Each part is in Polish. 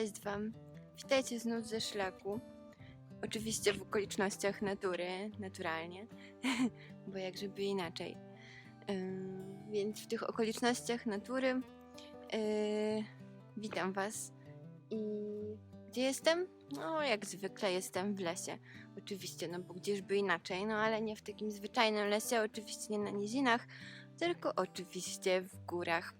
Cześć Wam. Witajcie znów ze szlaku. Oczywiście w okolicznościach natury, naturalnie, bo jak żeby inaczej. Więc w tych okolicznościach natury yy, witam Was. I gdzie jestem? No, jak zwykle jestem w lesie. Oczywiście, no bo gdzieżby inaczej, no ale nie w takim zwyczajnym lesie, oczywiście nie na nizinach, tylko oczywiście w górach.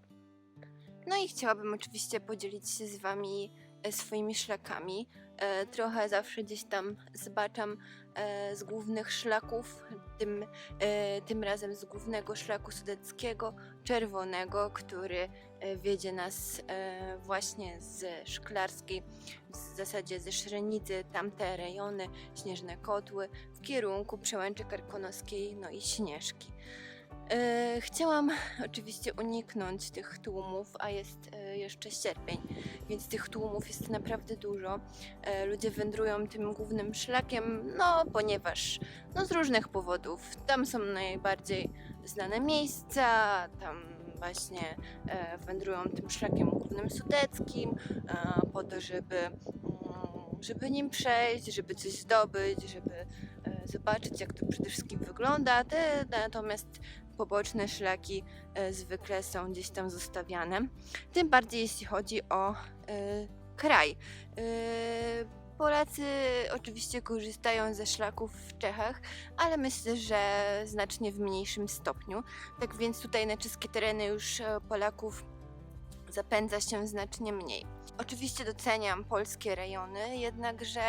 No i chciałabym oczywiście podzielić się z Wami swoimi szlakami. E, Trochę zawsze gdzieś tam zbaczam e, z głównych szlaków, tym, e, tym razem z głównego szlaku sudeckiego, czerwonego, który e, wiedzie nas e, właśnie z Szklarskiej, w zasadzie ze Szrenicy, tamte rejony, Śnieżne Kotły, w kierunku Przełęczy Karkonoskiej, no i Śnieżki. E, Chciałam oczywiście uniknąć tych tłumów, a jest e, jeszcze sierpień, więc tych tłumów jest naprawdę dużo. E, Ludzie wędrują tym głównym szlakiem, no ponieważ no, z różnych powodów. Tam są najbardziej znane miejsca, tam właśnie wędrują tym szlakiem głównym sudeckim, po to, żeby, mm, żeby nim przejść, żeby coś zdobyć, żeby zobaczyć, jak to przede wszystkim wygląda. Te natomiast poboczne szlaki e, zwykle są gdzieś tam zostawiane. Tym bardziej jeśli chodzi o e, kraj. E, Polacy oczywiście korzystają ze szlaków w Czechach, ale myślę, że znacznie w mniejszym stopniu. Tak więc tutaj na czeskie tereny już Polaków zapędza się znacznie mniej. Oczywiście doceniam polskie rejony, jednakże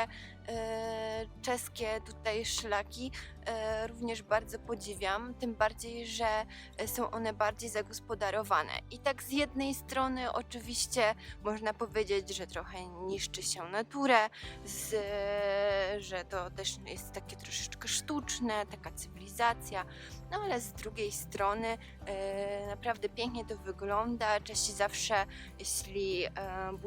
e, czeskie tutaj szlaki e, również bardzo podziwiam, tym bardziej, że są one bardziej zagospodarowane. I tak z jednej strony oczywiście można powiedzieć, że trochę niszczy się naturę, z, że to też jest takie troszeczkę sztuczne, taka cywilizacja, no ale z drugiej strony e, naprawdę pięknie to wygląda. Czesi zawsze, jeśli e,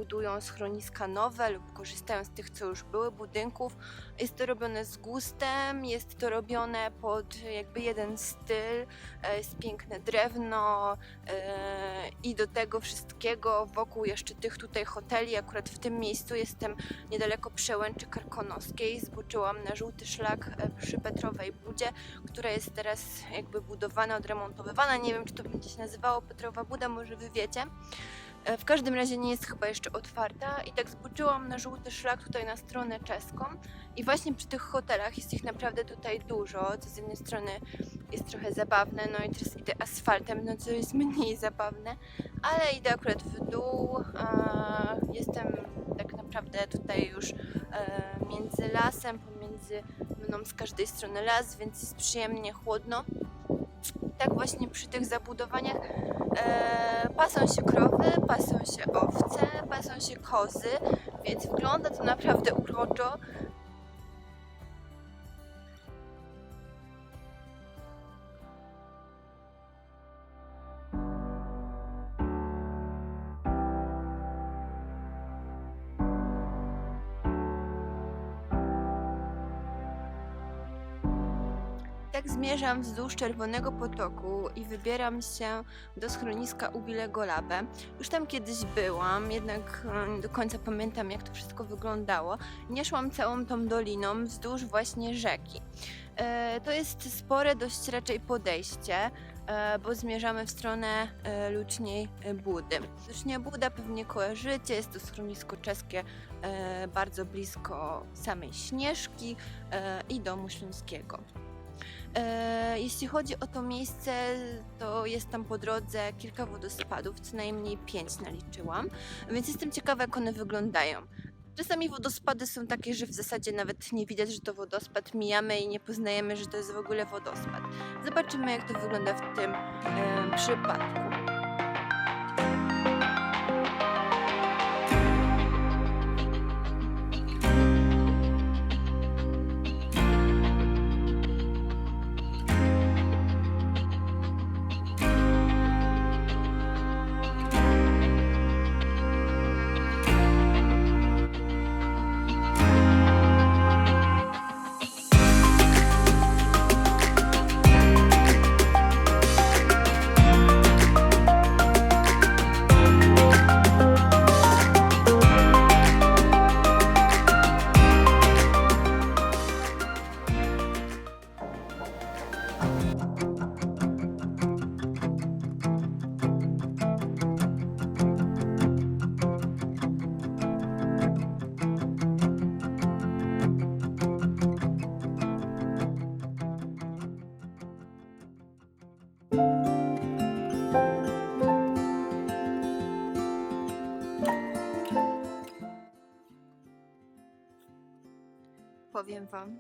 budują schroniska nowe lub korzystają z tych, co już były budynków, jest to robione z gustem, jest to robione pod jakby jeden styl, e, jest piękne drewno e, i do tego wszystkiego wokół jeszcze tych tutaj hoteli, akurat w tym miejscu jestem niedaleko Przełęczy Karkonoskiej, zboczyłam na żółty szlak e, przy Petrowej Budzie, która jest teraz jakby budowana, odremontowywana, nie wiem czy to będzie się nazywało Petrowa Buda, może wy wiecie. E, W każdym razie nie jest chyba jeszcze otwarta i tak zboczyłam na żółty szlak tutaj na stronę czeską. I właśnie przy tych hotelach jest ich naprawdę tutaj dużo, co z jednej strony jest trochę zabawne, no i teraz idę asfaltem, no co jest mniej zabawne, ale idę akurat w dół, jestem tak naprawdę tutaj już e, między lasem, pomiędzy mną z każdej strony las, więc jest przyjemnie chłodno. Tak właśnie przy tych zabudowaniach e, pasą się krowy, pasą się owce, pasą się kozy, więc wygląda to naprawdę uroczo. Zmierzam wzdłuż Czerwonego Potoku i wybieram się do schroniska Ubilego Labę. Już tam kiedyś byłam, jednak e, nie do końca pamiętam jak to wszystko wyglądało. Nie szłam całą tą doliną wzdłuż właśnie rzeki. E, To jest spore dość raczej podejście, e, bo zmierzamy w stronę e, Luczniej Budy. Lucznia Buda pewnie kojarzycie, jest to schronisko czeskie bardzo blisko samej Śnieżki i domu śląskiego. E, Jeśli chodzi o to miejsce, to jest tam po drodze kilka wodospadów, co najmniej pięć naliczyłam, więc jestem ciekawa, jak one wyglądają. Czasami wodospady są takie, że w zasadzie nawet nie widać, że to wodospad, mijamy i nie poznajemy, że to jest w ogóle wodospad. Zobaczymy, jak to wygląda w tym e, przypadku. Powiem Wam,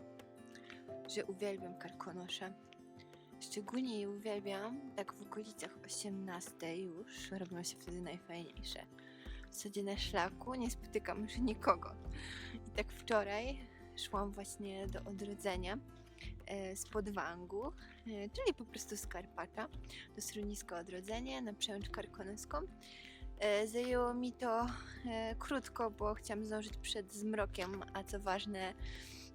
że uwielbiam karkonosze. Szczególnie je uwielbiam tak w okolicach 18 już, robią się wtedy najfajniejsze. W zasadzie na szlaku nie spotykam już nikogo. I tak wczoraj szłam właśnie do odrodzenia e, z Podwangu, e, czyli po prostu z Karpacza, do schroniska odrodzenia na przełęcz karkonoską. E, Zajęło mi to krótko, bo chciałam zdążyć przed zmrokiem, a co ważne,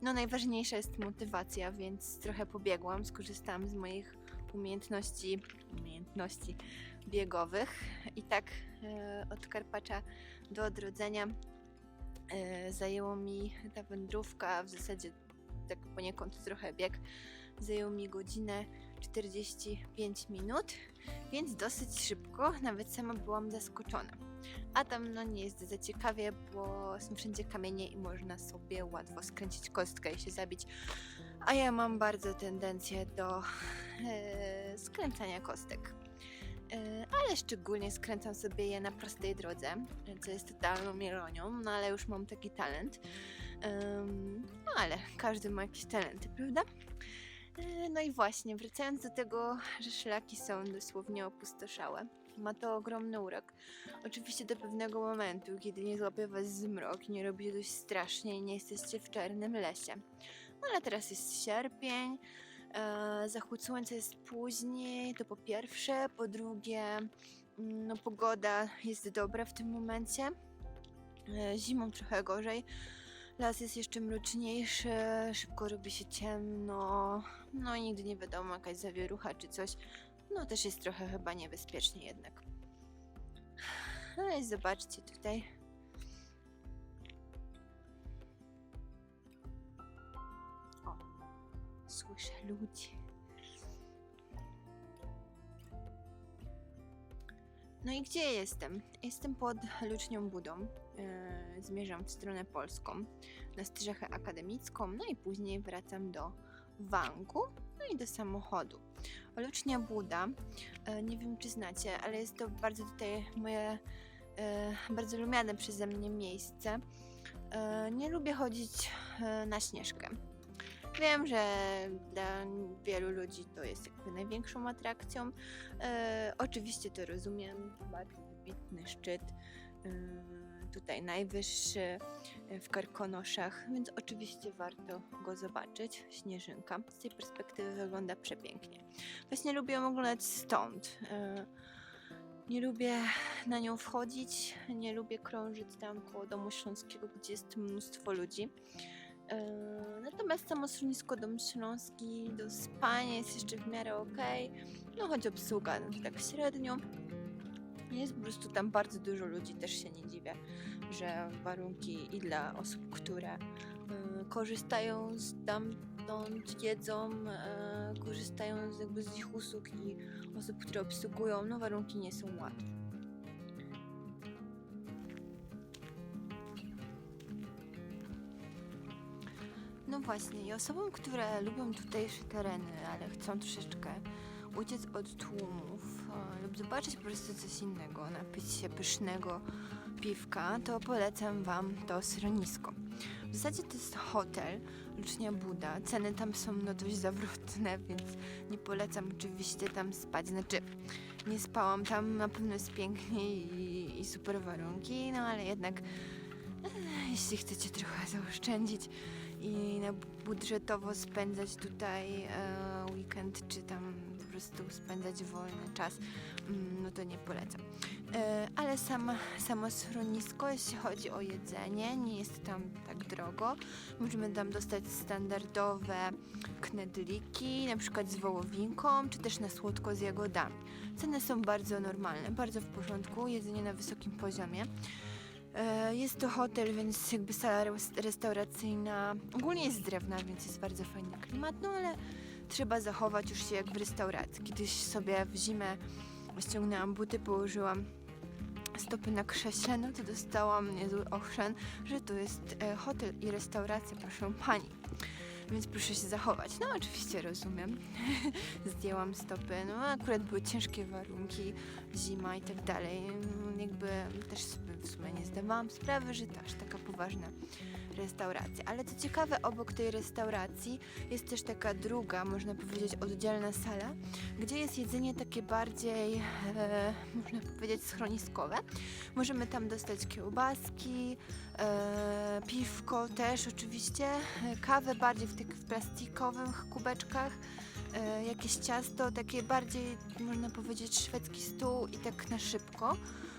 no najważniejsza jest motywacja, więc trochę pobiegłam, skorzystałam z moich umiejętności, umiejętności biegowych i tak e, od Karpacza do odrodzenia e, zajęło mi ta wędrówka, w zasadzie tak poniekąd trochę bieg, zajęło mi godzinę 45 minut, więc dosyć szybko, nawet sama byłam zaskoczona. A tam no nie jest za ciekawie, bo są wszędzie kamienie i można sobie łatwo skręcić kostkę i się zabić. A ja mam bardzo tendencję do e, skręcania kostek. E, ale szczególnie skręcam sobie je na prostej drodze, co jest totalną mielonią, no ale już mam taki talent. No ale każdy ma jakieś talenty, prawda? E, No i właśnie, wracając do tego, że szlaki są dosłownie opustoszałe. Ma to ogromny urok. Oczywiście do pewnego momentu, kiedy nie złapie was zmrok, nie robi się dość strasznie i nie jesteście w czarnym lesie. No ale teraz jest sierpień, e, zachód słońca jest później, to po pierwsze. Po drugie, mm, no pogoda jest dobra w tym momencie. E, zimą trochę gorzej. Las jest jeszcze mroczniejszy, szybko robi się ciemno, no i nigdy nie wiadomo, jakaś zawierucha czy coś. No też jest trochę chyba niebezpiecznie jednak. No i zobaczcie tutaj. O, słyszę ludzi. No i gdzie jestem? Jestem pod Lucznią Budą. Yy, zmierzam w stronę polską, na stryżachę akademicką, no i później wracam do Wangu, no i do samochodu. Lucznia Buda, e, nie wiem czy znacie, ale jest to bardzo tutaj moje e, bardzo lubiane przeze mnie miejsce. E, nie lubię chodzić na śnieżkę. Wiem, że dla wielu ludzi to jest jakby największą atrakcją. Oczywiście to rozumiem, bardzo wybitny szczyt. Tutaj najwyższy e, w Karkonoszach, więc oczywiście warto go zobaczyć. Śnieżynka z tej perspektywy wygląda przepięknie. Właśnie lubię ją oglądać stąd. E, Nie lubię na nią wchodzić, nie lubię krążyć tam koło domu śląskiego, gdzie jest mnóstwo ludzi. E, Natomiast samo schronisko Dom Śląski do spania jest jeszcze w miarę okej. No choć obsługa no tak średnio. Jest po prostu tam bardzo dużo ludzi, też się nie dziwię, że warunki i dla osób, które y, korzystają z tamtąd, jedzą, y, korzystają z, jakby z ich usług i osób, które obsługują, no warunki nie są łatwe. No właśnie, i osobom, które lubią tutejsze tereny, ale chcą troszeczkę uciec od tłumów lub zobaczyć po prostu coś innego, napić się pysznego piwka, to polecam Wam to schronisko. W zasadzie to jest hotel Lucznia Buda. Ceny tam są no dość zawrotne, więc nie polecam oczywiście tam spać. Znaczy, nie spałam tam, na pewno jest pięknie i, i super warunki, no ale jednak e, jeśli chcecie trochę zaoszczędzić i budżetowo spędzać tutaj e, weekend, czy tam prostu spędzać wolny czas, mm, no to nie polecam. E, ale sama, samo schronisko, jeśli chodzi o jedzenie, nie jest tam tak drogo. Możemy tam dostać standardowe knedliki, na przykład z wołowinką, czy też na słodko z jagodami. Ceny są bardzo normalne, bardzo w porządku, jedzenie na wysokim poziomie. E, Jest to hotel, więc jakby sala res- restauracyjna ogólnie jest z drewna, więc jest bardzo fajny klimat, no ale trzeba zachować już się jak w restauracji. Kiedyś sobie w zimę ściągnęłam buty, położyłam stopy na krześle, no to dostałam niezły ochrzan, że to jest e, hotel i restauracja, proszę pani. więc proszę się zachować. No oczywiście rozumiem. Zdjęłam stopy, no akurat były ciężkie warunki, zima i tak dalej. Jakby też sobie w sumie nie zdawałam sprawy, że to aż taka poważna restauracja. Ale co ciekawe, obok tej restauracji jest też taka druga, można powiedzieć, oddzielna sala, gdzie jest jedzenie takie bardziej, e, można powiedzieć, schroniskowe. Możemy tam dostać kiełbaski, e, piwko też oczywiście, kawę bardziej w tych plastikowych kubeczkach, e, jakieś ciasto, takie bardziej, można powiedzieć, szwedzki stół i tak na szybko.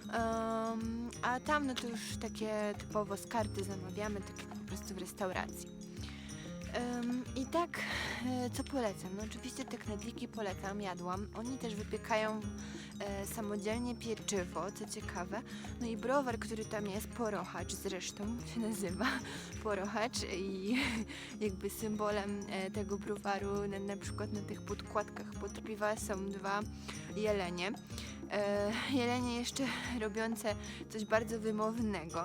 Em, a tam no to już takie typowo z karty zamawiamy, tak po prostu w restauracji. I tak, e, co polecam? No oczywiście te knedliki polecam, jadłam. Oni też wypiekają e, samodzielnie pieczywo, co ciekawe. No i browar, który tam jest, porochacz zresztą się nazywa, porochacz i jakby symbolem e, tego browaru na, na przykład na tych podkładkach pod piwa są dwa jelenie. E, jelenie jeszcze robiące coś bardzo wymownego.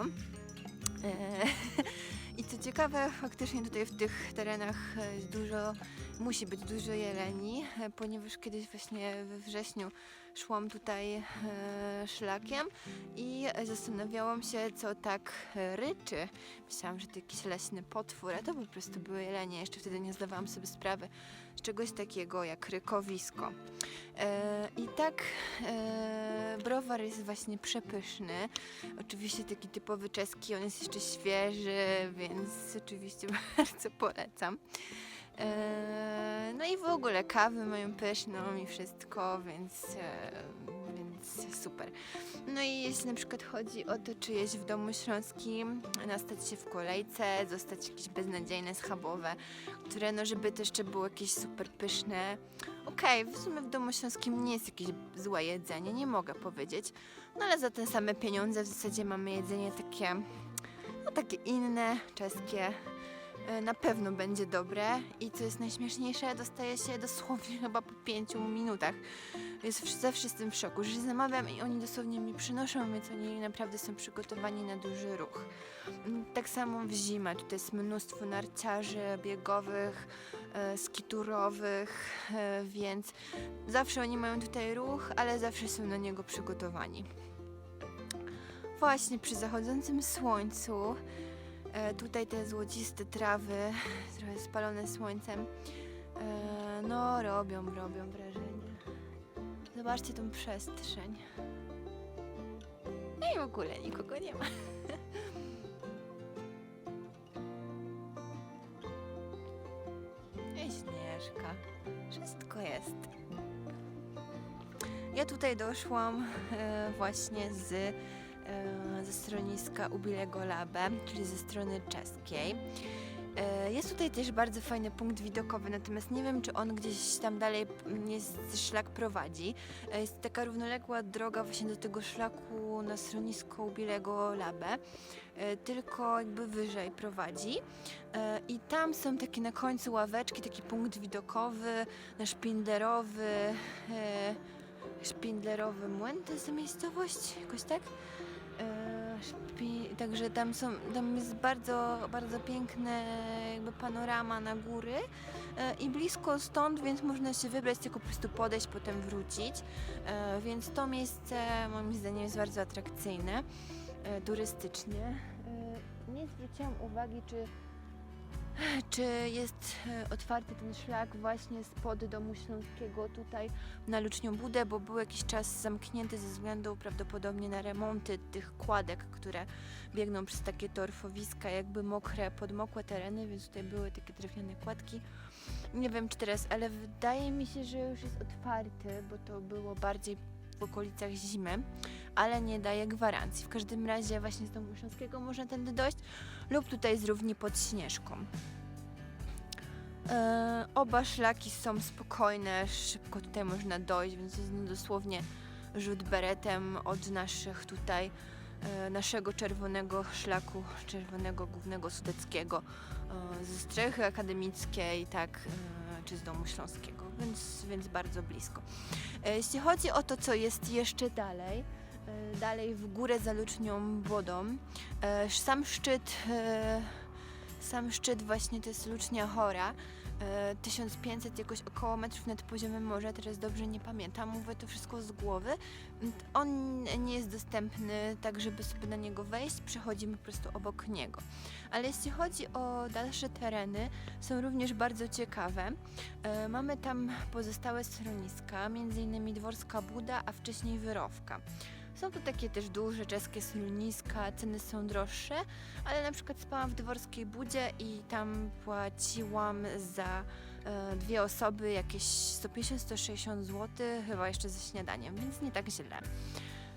I co ciekawe, faktycznie tutaj w tych terenach e, dużo, musi być dużo jeleni, e, ponieważ kiedyś właśnie we wrześniu szłam tutaj e, szlakiem i zastanawiałam się, co tak ryczy. Myślałam, że to jakiś leśny potwór, a to po prostu były jelenie. Jeszcze wtedy nie zdawałam sobie sprawy z czegoś takiego jak rykowisko. E, I tak e, browar jest właśnie przepyszny. Oczywiście taki typowy czeski, on jest jeszcze świeży, więc oczywiście bardzo polecam. E, no i w ogóle kawy mają pyszną i wszystko, więc, więc super. No i jeśli na przykład chodzi o to, czy jeść w domu śląskim, nastać się w kolejce, zostać jakieś beznadziejne schabowe, które no żeby to jeszcze było jakieś super pyszne. Okej, w sumie w domu śląskim nie jest jakieś złe jedzenie, nie mogę powiedzieć. No ale za te same pieniądze w zasadzie mamy jedzenie takie, no takie inne, czeskie. E, Na pewno będzie dobre i co jest najśmieszniejsze, dostaje się dosłownie chyba po pięciu minutach. Jest wsz- zawsze jestem w szoku, że zamawiam i oni dosłownie mi przynoszą, więc oni naprawdę są przygotowani na duży ruch. Mm, Tak samo w zimę, tutaj jest mnóstwo narciarzy biegowych, e, skiturowych, e, więc zawsze oni mają tutaj ruch, ale zawsze są na niego przygotowani. Właśnie przy zachodzącym słońcu, e, tutaj te złociste trawy, trochę spalone słońcem, e, no robią, robią wrażenie. Zobaczcie tą przestrzeń. No i w ogóle nikogo nie ma. I Śnieżka. Wszystko jest. Ja tutaj doszłam e, właśnie z, e, ze stroniska Ubilego Labe, czyli ze strony czeskiej. E, Jest tutaj też bardzo fajny punkt widokowy, natomiast nie wiem, czy on gdzieś tam dalej mm, jest, szlak prowadzi. E, Jest taka równoległa droga właśnie do tego szlaku na schronisko Ubilego Labe, e, tylko jakby wyżej prowadzi. I tam są takie na końcu ławeczki, taki punkt widokowy, nasz szpindlerowy, szpindlerowy młyn, to jest ta miejscowość, jakoś tak? Także tam są, tam jest bardzo, bardzo piękne jakby panorama na góry e, i blisko stąd, więc można się wybrać, tylko po prostu podejść, potem wrócić. E, więc to miejsce moim zdaniem jest bardzo atrakcyjne e, turystycznie. Nie zwróciłam uwagi, czy czy jest e, otwarty ten szlak właśnie spod domu śląskiego tutaj na Lucznią Budę, bo był jakiś czas zamknięty ze względu prawdopodobnie na remonty tych kładek, które biegną przez takie torfowiska, jakby mokre, podmokłe tereny, więc tutaj były takie drewniane kładki. Nie wiem czy teraz, ale wydaje mi się, że już jest otwarty, bo to było bardziej w okolicach zimy, ale nie daje gwarancji. W każdym razie właśnie z domu śląskiego można tędy dojść lub tutaj z równi pod Śnieżką. E, oba szlaki są spokojne, szybko tutaj można dojść, więc jest no dosłownie rzut beretem od naszych tutaj, e, naszego czerwonego szlaku, czerwonego głównego sudeckiego, e, ze strechy akademickiej, tak, e, czy z domu śląskiego, więc, więc bardzo blisko. E, jeśli chodzi o to, co jest jeszcze dalej, e, dalej w górę za Lucznią Wodą, e, sam szczyt Sam szczyt właśnie to jest Lucznia Chora. E, 1500 jakoś około metrów nad poziomem morza, teraz dobrze nie pamiętam, mówię to wszystko z głowy. On nie jest dostępny tak, żeby sobie na niego wejść, przechodzimy po prostu obok niego. Ale jeśli chodzi o dalsze tereny, są również bardzo ciekawe. E, Mamy tam pozostałe schroniska, m.in. Dworska Buda, a wcześniej Wyrowka. Są to takie też duże czeskie schroniska, ceny są droższe, ale na przykład spałam w Dworskiej Budzie i tam płaciłam za e, dwie osoby jakieś 150-160 zł, chyba jeszcze ze śniadaniem, więc nie tak źle.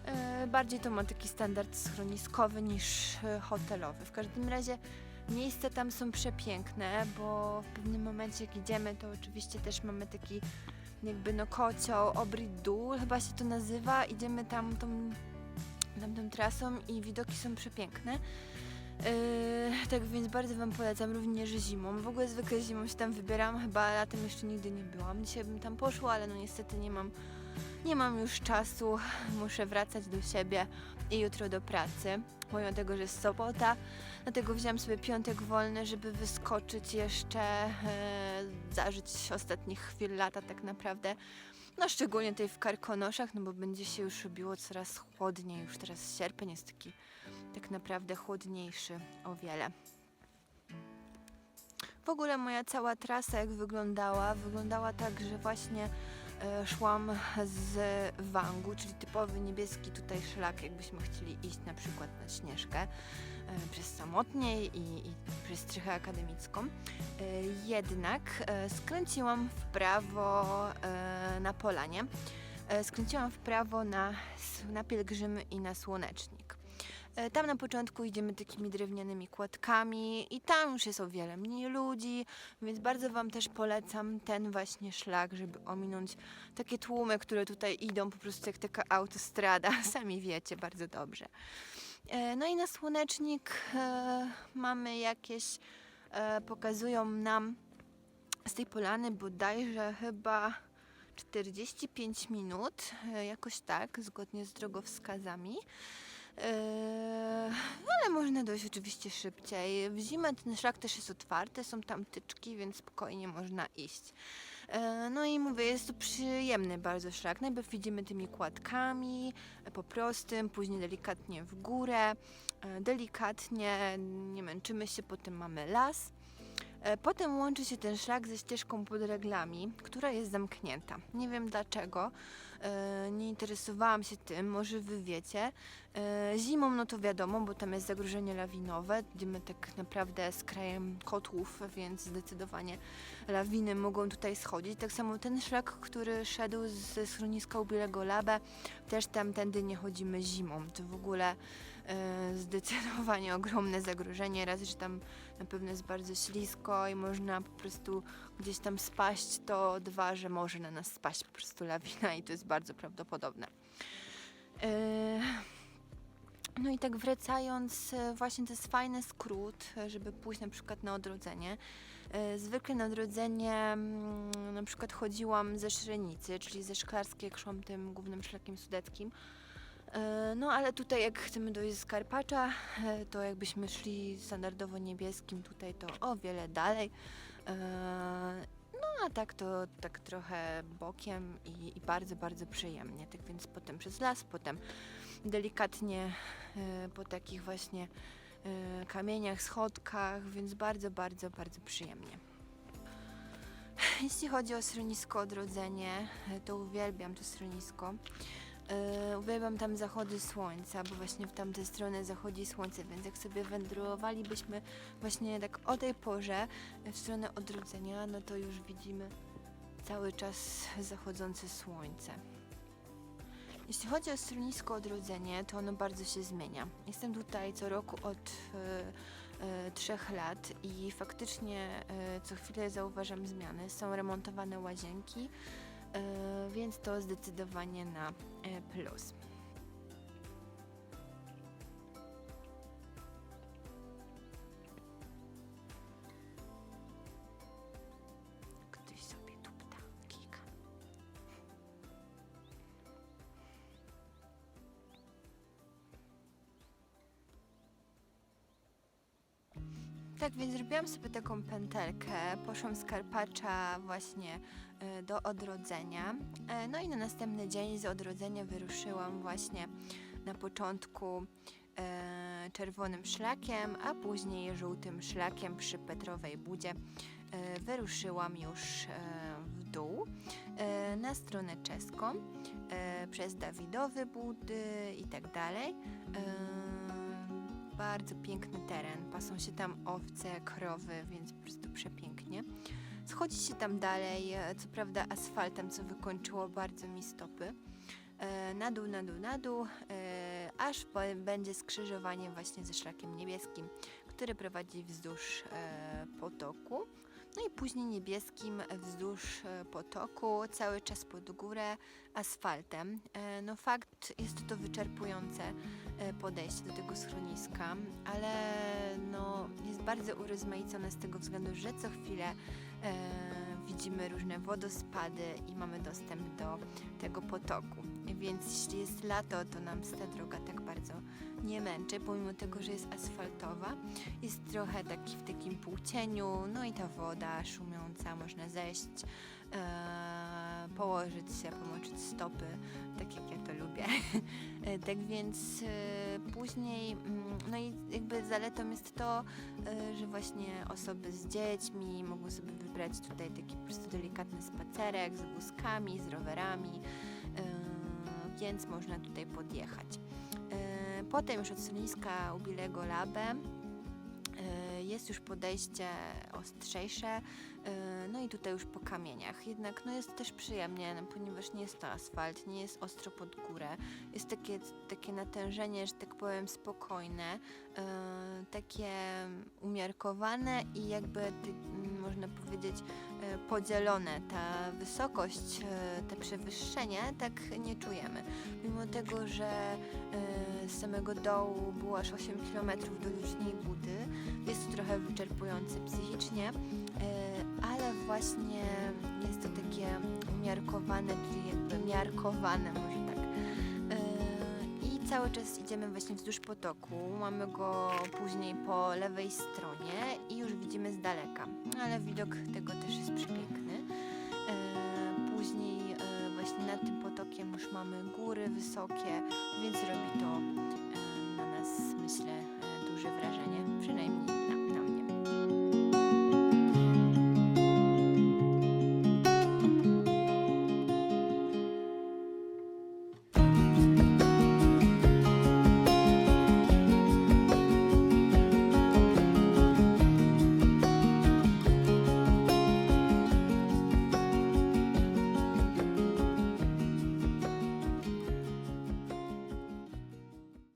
E, bardziej to ma taki standard schroniskowy niż e, hotelowy. W każdym razie miejsca tam są przepiękne, bo w pewnym momencie jak idziemy, to oczywiście też mamy taki jakby no kocioł, obry dół, chyba się to nazywa. Idziemy tam tą, tamtą trasą i widoki są przepiękne. Yy, tak więc bardzo Wam polecam również zimą. W ogóle zwykle zimą się tam wybieram, chyba latem jeszcze nigdy nie byłam. Dzisiaj bym tam poszła, ale no niestety nie mam, nie mam już czasu. Muszę wracać do siebie i jutro do pracy, pomimo tego, że jest sobota. Dlatego wziąłam sobie piątek wolny, żeby wyskoczyć jeszcze, e, zażyć ostatnich chwil lata tak naprawdę. No szczególnie tutaj w Karkonoszach, no bo będzie się już robiło coraz chłodniej. Już teraz sierpień jest taki tak naprawdę chłodniejszy o wiele. W ogóle moja cała trasa jak wyglądała, wyglądała tak, że właśnie szłam z Wangu, czyli typowy niebieski tutaj szlak, jakbyśmy chcieli iść na przykład na Śnieżkę e, przez Samotnie i, i przez Strychę Akademicką. E, jednak e, skręciłam w prawo e, na Polanie. E, skręciłam w prawo na, na Pielgrzymy i na Słonecznik. E, Tam na początku idziemy takimi drewnianymi kładkami i tam już jest o wiele mniej ludzi, więc bardzo Wam też polecam ten właśnie szlak, żeby ominąć takie tłumy, które tutaj idą po prostu jak taka autostrada, sami wiecie bardzo dobrze. E, No i na słonecznik e, mamy jakieś, pokazują nam z tej polany bodajże chyba 45 minut, jakoś tak, zgodnie z drogowskazami. Eee, ale można dojść oczywiście szybciej. W zimę ten szlak też jest otwarty, są tam tyczki, więc spokojnie można iść. Eee, no i mówię, jest to przyjemny bardzo szlak. Najpierw idziemy tymi kładkami, po prostym, później delikatnie w górę, e, delikatnie, nie męczymy się, potem mamy las. E, Potem łączy się ten szlak ze ścieżką pod reglami, która jest zamknięta. Nie wiem dlaczego, e, nie interesowałam się tym, może wy wiecie. E, Zimą, no to wiadomo, bo tam jest zagrożenie lawinowe. Idziemy tak naprawdę z krajem kotłów, więc zdecydowanie lawiny mogą tutaj schodzić. Tak samo ten szlak, który szedł ze schroniska u Białego Labę, też tamtędy nie chodzimy zimą. To w ogóle zdecydowanie ogromne zagrożenie. Raz, że tam na pewno jest bardzo ślisko i można po prostu gdzieś tam spaść, to dwa, że może na nas spaść po prostu lawina i to jest bardzo prawdopodobne. E, No i tak wracając, e, właśnie to jest fajny skrót, e, żeby pójść na przykład na odrodzenie. E, Zwykle na odrodzenie mm, na przykład chodziłam ze Szrenicy, czyli ze Szklarskiej, szłam tym głównym szlakiem sudeckim. E, No ale tutaj jak chcemy dojść z Karpacza, e, to jakbyśmy szli standardowo niebieskim tutaj to o wiele dalej. E, No a tak to tak trochę bokiem i, i bardzo, bardzo przyjemnie. Tak więc potem przez las, potem delikatnie po takich właśnie kamieniach, schodkach, więc bardzo, bardzo, bardzo przyjemnie. Jeśli chodzi o schronisko Odrodzenie, to uwielbiam to schronisko. E, Uwielbiam tam zachody słońca, bo właśnie w tamtej stronę zachodzi słońce, więc jak sobie wędrowalibyśmy właśnie tak o tej porze w stronę odrodzenia, no to już widzimy cały czas zachodzące słońce. Jeśli chodzi o schronisko Odrodzenie, to ono bardzo się zmienia. Jestem tutaj co roku od e, e, trzech lat i faktycznie co chwilę zauważam zmiany. Są remontowane łazienki, więc to zdecydowanie na e, plus. Tak więc zrobiłam sobie taką pętelkę, poszłam z Karpacza właśnie e, do odrodzenia. E, No i na następny dzień z odrodzenia wyruszyłam właśnie na początku e, czerwonym szlakiem, a później żółtym szlakiem przy Petrowej Budzie. E, Wyruszyłam już e, w dół e, na stronę czeską e, przez Dawidowy Budy i tak dalej. E, Bardzo piękny teren, pasą się tam owce, krowy, więc po prostu przepięknie. Schodzi się tam dalej, e, co prawda asfaltem, co wykończyło bardzo mi stopy. E, Na dół, na dół, na dół, e, aż będzie skrzyżowanie właśnie ze szlakiem niebieskim, który prowadzi wzdłuż potoku. No i później niebieskim wzdłuż e, potoku, cały czas pod górę asfaltem. E, No fakt, jest to wyczerpujące e, podejście do tego schroniska, ale no, jest bardzo urozmaicone z tego względu, że co chwilę widzimy różne wodospady i mamy dostęp do tego potoku. Więc jeśli jest lato, to nam ta droga tak bardzo nie męczy, pomimo tego, że jest asfaltowa. Jest trochę taki w takim półcieniu, no i ta woda szumiąca, można zejść, e, położyć się, pomoczyć stopy, tak jak ja to lubię. E, tak więc e, później, mm, no i jakby zaletą jest to, e, że właśnie osoby z dziećmi mogą sobie wybrać tutaj taki po prostu delikatny spacerek z wózkami, z rowerami, e, więc można tutaj podjechać. E, Potem już od schroniska u Bilego Labę jest już podejście ostrzejsze, e, no i tutaj już po kamieniach. Jednak no jest też przyjemnie, no, ponieważ nie jest to asfalt, nie jest ostro pod górę. Jest takie, takie natężenie, że tak powiem, spokojne, e, takie umiarkowane i jakby można powiedzieć podzielone. Ta wysokość, e, te przewyższenie tak nie czujemy. Mimo tego, że e, z samego dołu było aż 8 km do Luźniej Budy, jest to trochę wyczerpujące psychicznie, e, ale właśnie jest to takie umiarkowane, czyli jakby miarkowane, może cały czas idziemy właśnie wzdłuż potoku. Mamy go później po lewej stronie i już widzimy z daleka. Ale widok tego też jest przepiękny. E, Później e, właśnie nad tym potokiem już mamy góry wysokie, więc robi to e, na nas, myślę, duże wrażenie. Przynajmniej